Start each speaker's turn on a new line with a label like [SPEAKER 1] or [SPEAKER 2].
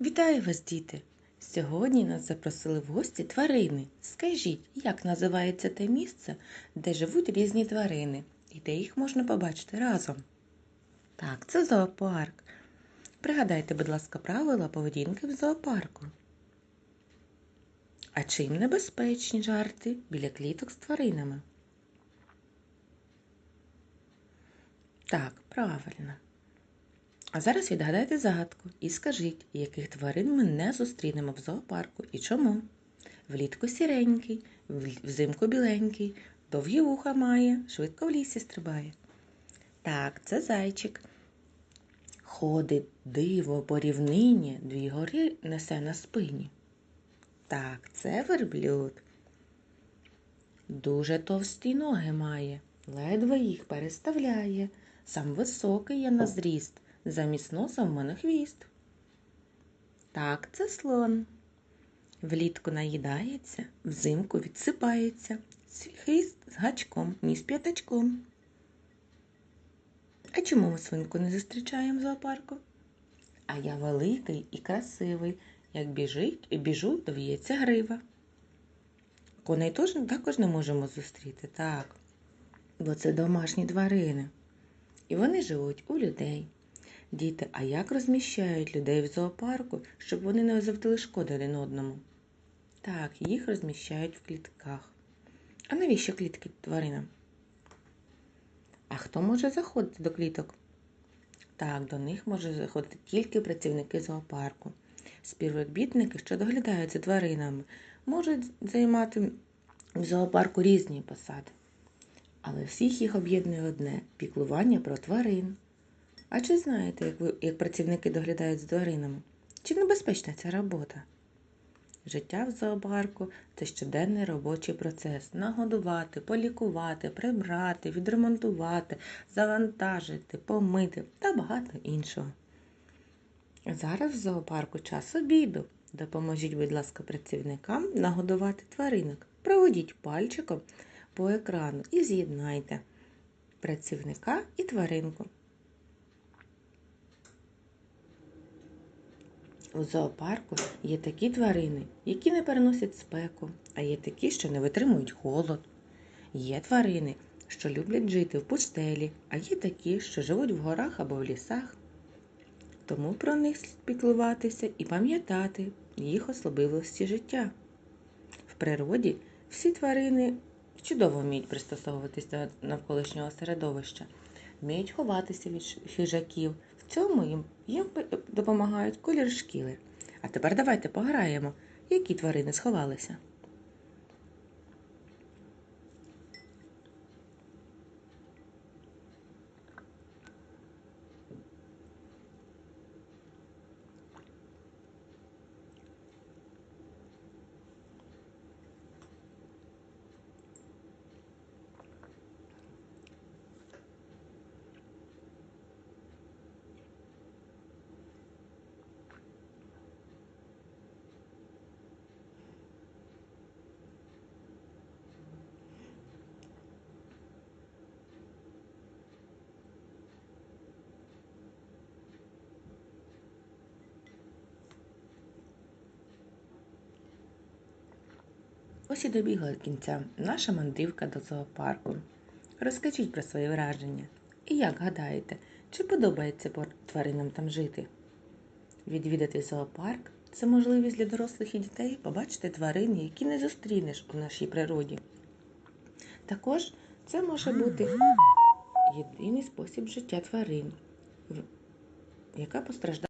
[SPEAKER 1] Вітаю вас, діти! Сьогодні нас запросили в гості тварини. Скажіть, як називається те місце, де живуть різні тварини і де їх можна побачити разом? Так, це зоопарк. Пригадайте, будь ласка, правила поведінки в зоопарку. А чим небезпечні жарти біля кліток з тваринами? Так, правильно. А зараз відгадайте загадку і скажіть, яких тварин ми не зустрінемо в зоопарку і чому? Влітку сіренький, взимку біленький, довгі вуха має, швидко в лісі стрибає. Так, це зайчик. Ходить диво по рівнині, дві гори несе на спині. Так, це верблюд. Дуже товсті ноги має, ледве їх переставляє. Сам високий я на зріст, замість носа в мене хвіст. Так, це слон. Влітку наїдається, взимку відсипається, свій хвіст з гачком, ніс п'ятачком. А чому ми свинку не зустрічаємо в зоопарку? А я великий і красивий. Як біжить, біжу, то в'ється грива. Коней також не можемо зустріти, так. Бо це домашні тварини. І вони живуть у людей. Діти, а як розміщають людей в зоопарку, щоб вони не завдали шкоди один одному? Так, їх розміщають в клітках. А навіщо клітки тваринам? А хто може заходити до кліток? Так, до них може заходити тільки працівники зоопарку. Співробітники, що доглядають за тваринами, можуть займати в зоопарку різні посади. Але всіх їх об'єднує одне піклування про тварин. А чи знаєте, як, ви, як працівники доглядають за тваринами? Чи небезпечна ця робота? Життя в зоопарку це щоденний робочий процес. Нагодувати, полікувати, прибрати, відремонтувати, завантажити, помити та багато іншого. Зараз в зоопарку час обіду. Допоможіть, будь ласка, працівникам нагодувати тваринок. Проведіть пальчиком по екрану і з'єднайте працівника і тваринку. У зоопарку є такі тварини, які не переносять спеку, а є такі, що не витримують холод. Є тварини, що люблять жити в пустелі, а є такі, що живуть в горах або в лісах. Тому про них слід піклуватися і пам'ятати їх особливості життя. В природі всі тварини чудово вміють пристосовуватися до навколишнього середовища, вміють ховатися від хижаків. Цьому їм, їм допомагають колір шкіли. А тепер давайте пограємо, які тварини сховалися. Ось і добігла кінця наша мандрівка до зоопарку. Розкажіть про свої враження. І як гадаєте, чи подобається тваринам там жити? Відвідати зоопарк це можливість для дорослих і дітей побачити тварин, які не зустрінеш у нашій природі. Також це може бути єдиний спосіб життя тварин, яка постраждала.